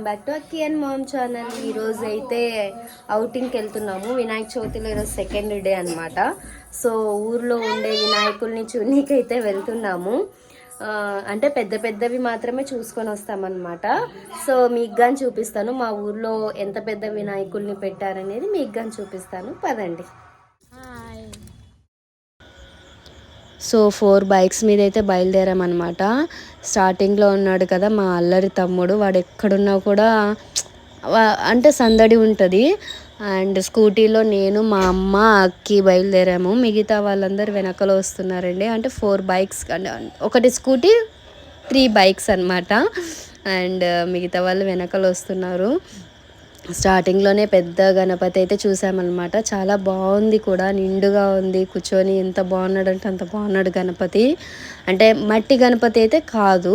Welcome back to Akki and mom channel. ఈరోజు అయితే అవుటింగ్కి వెళ్తున్నాము. వినాయక చవితిలో ఈరోజు సెకండ్ డే అనమాట సో ఊర్లో ఉండే వినాయకుల్ని చూడనీకైతే వెళ్తున్నాము. అంటే పెద్ద పెద్దవి మాత్రమే చూసుకొని వస్తామన్నమాట. సో మీకు కానీ చూపిస్తాను మా ఊర్లో ఎంత పెద్ద వినాయకుల్ని పెట్టారనేది మీకు కానీ చూపిస్తాను. పదండి. సో ఫోర్ బైక్స్ మీద అయితే బయలుదేరామన్నమాట. స్టార్టింగ్లో ఉన్నాడు కదా మా అల్లరి తమ్ముడు వాడు ఎక్కడున్నా కూడా అంటే సందడి ఉంటుంది. అండ్ స్కూటీలో నేను మా అమ్మ అక్కి బయలుదేరాము. మిగతా వాళ్ళందరూ వెనకలో వస్తున్నారండి. అంటే ఫోర్ బైక్స్ అంటే ఒకటి స్కూటీ త్రీ బైక్స్ అనమాట అండ్ మిగతా వాళ్ళు వెనకలు వస్తున్నారు. స్టార్టింగ్లోనే పెద్ద గణపతి అయితే చూసామన్నమాట. చాలా బాగుంది కూడా నిండుగా ఉంది కూర్చొని ఎంత బాగున్నాడు అంటే అంత బాగున్నాడు గణపతి. అంటే మట్టి గణపతి అయితే కాదు.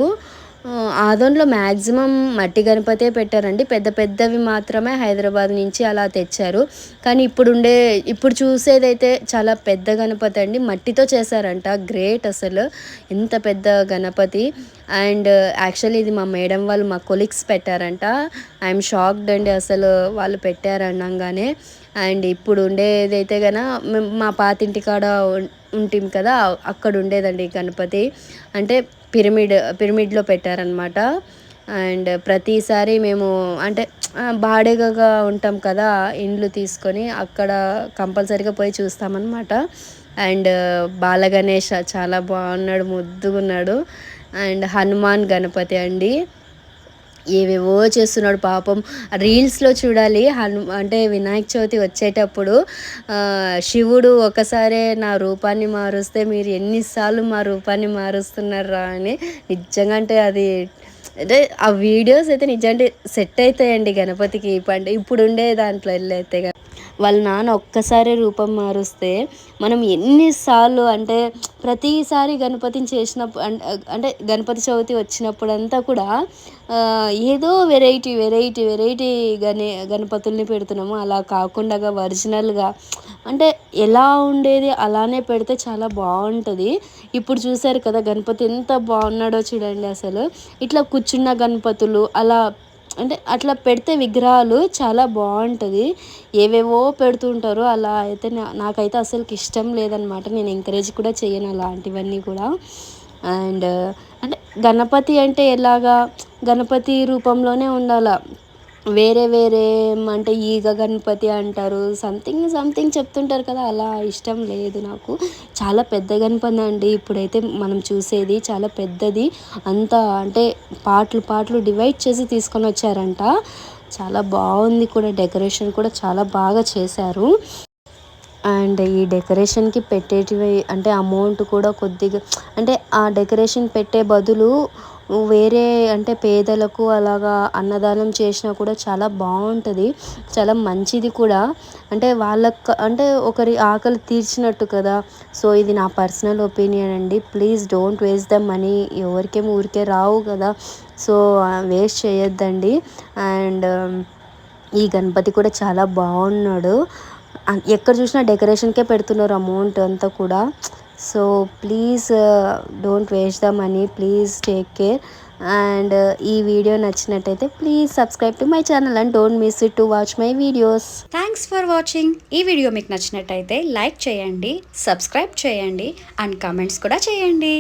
ఆదోన్లో మ్యాక్సిమం మట్టి గణపతే పెట్టారండి. పెద్ద పెద్దవి మాత్రమే హైదరాబాద్ నుంచి అలా తెచ్చారు. కానీ ఇప్పుడు ఉండే ఇప్పుడు చూసేదైతే చాలా పెద్ద గణపతి అండి. మట్టితో చేశారంట. గ్రేట్ అసలు. ఇంత పెద్ద గణపతి. అండ్ యాక్చువల్లీ ఇది మా మేడం వాళ్ళు మా కొలీగ్స్ పెట్టారంట. ఐఎమ్ షాక్డ్ అండి అసలు వాళ్ళు పెట్టారనగానే అండ్ ఇప్పుడు ఉండేదైతే కన మా పాతింటి కాడ ఉంటాం కదా అక్కడ ఉండేదండి గణపతి. అంటే పిరమిడ్ పిరమిడ్లో పెట్టారనమాట అండ్ ప్రతిసారి మేము అంటే ఆ, ఉంటాం కదా ఇండ్లు తీసుకొని అక్కడ కంపల్సరీగా పోయి చూస్తామన్నమాట. అండ్ బాలగణేష చాలా బాగున్నాడు ముద్దుగున్నాడు. అండ్ హనుమాన్ గణపతి అండి. ఏవేవో చేస్తున్నాడు పాపం. రీల్స్లో చూడాలి. హను అంటే వినాయక చవితి వచ్చేటప్పుడు శివుడు ఒకసారే నా రూపాన్ని మారుస్తే మీరు ఎన్నిసార్లు మా రూపాన్ని మారుస్తున్నారా అని నిజంగా అంటే అది అంటే ఆ వీడియోస్ అయితే నిజంగా సెట్ అవుతాయండి గణపతికి పండు ఇప్పుడు ఉండే దాంట్లో వెళ్ళైతే వాళ్ళ నాన్న ఒక్కసారి రూపం మారుస్తే మనం ఎన్నిసార్లు అంటే ప్రతిసారి గణపతిని చేసినప్పుడు అంటే గణపతి చవితి వచ్చినప్పుడంతా కూడా ఏదో వెరైటీ వెరైటీ వెరైటీ గణే గణపతుల్ని పెడుతున్నాము. అలా కాకుండా ఒరిజినల్గా అంటే ఎలా ఉండేది అలానే పెడితే చాలా బాగుంటుంది. ఇప్పుడు చూసారు కదా గణపతి ఎంత బాగున్నాడో చూడండి అసలు. ఇట్లా కూర్చున్న గణపతులు అలా అంటే అట్లా పెడితే విగ్రహాలు చాలా బాగుంటుంది. ఏవేవో పెడుతుంటారు. అలా అయితే నాకైతే అసలుకి ఇష్టం లేదనమాట నేను ఎంకరేజ్ కూడా చేయను అలాంటివన్నీ కూడా. అండ్ అంటే గణపతి అంటే ఎలాగా? గణపతి రూపంలోనే ఉండాల? వేరే వేరే అంటే ఈగ గణపతి అంటారు సంథింగ్ సంథింగ్ చెప్తుంటారు కదా అలా ఇష్టం లేదు నాకు. చాలా పెద్ద గణపతి అండి. ఇప్పుడైతే మనం చూసేది చాలా పెద్దది. అంతా అంటే పాటలు పాటలు డివైడ్ చేసి తీసుకొని వచ్చారంట. చాలా బాగుంది కూడా డెకరేషన్ కూడా చాలా బాగా చేశారు. అండ్ ఈ డెకరేషన్కి పెట్టేటివి అంటే అమౌంట్ కూడా కొద్దిగా అంటే ఆ డెకరేషన్ పెట్టే బదులు వేరే అంటే పేదలకు అలాగా అన్నదానం చేసినా కూడా చాలా బాగుంటుంది. చాలా మంచిది కూడా. అంటే వాళ్ళకు అంటే ఒకరి ఆకలి తీర్చినట్టు కదా. సో ఇది నా పర్సనల్ ఒపీనియన్ అండి. Please don't waste the money. ఎవరికేం ఊరికే రావు కదా. సో వేస్ట్ చేయొద్దండి. అండ్ ఈ గణపతి కూడా చాలా బాగున్నాడు. ఎక్కడ చూసినా డెకరేషన్కే పెడుతున్నారు అమౌంట్ అంతా కూడా. So please don't waste the money please take care and ఈ వీడియో నచ్చినట్టయితే please subscribe to my channel and don't miss it to watch my videos thanks for watching ఈ వీడియో మీకు నచ్చినట్టయితే లైక్ చేయండి సబ్స్క్రైబ్ చేయండి and comments కూడా చేయండి.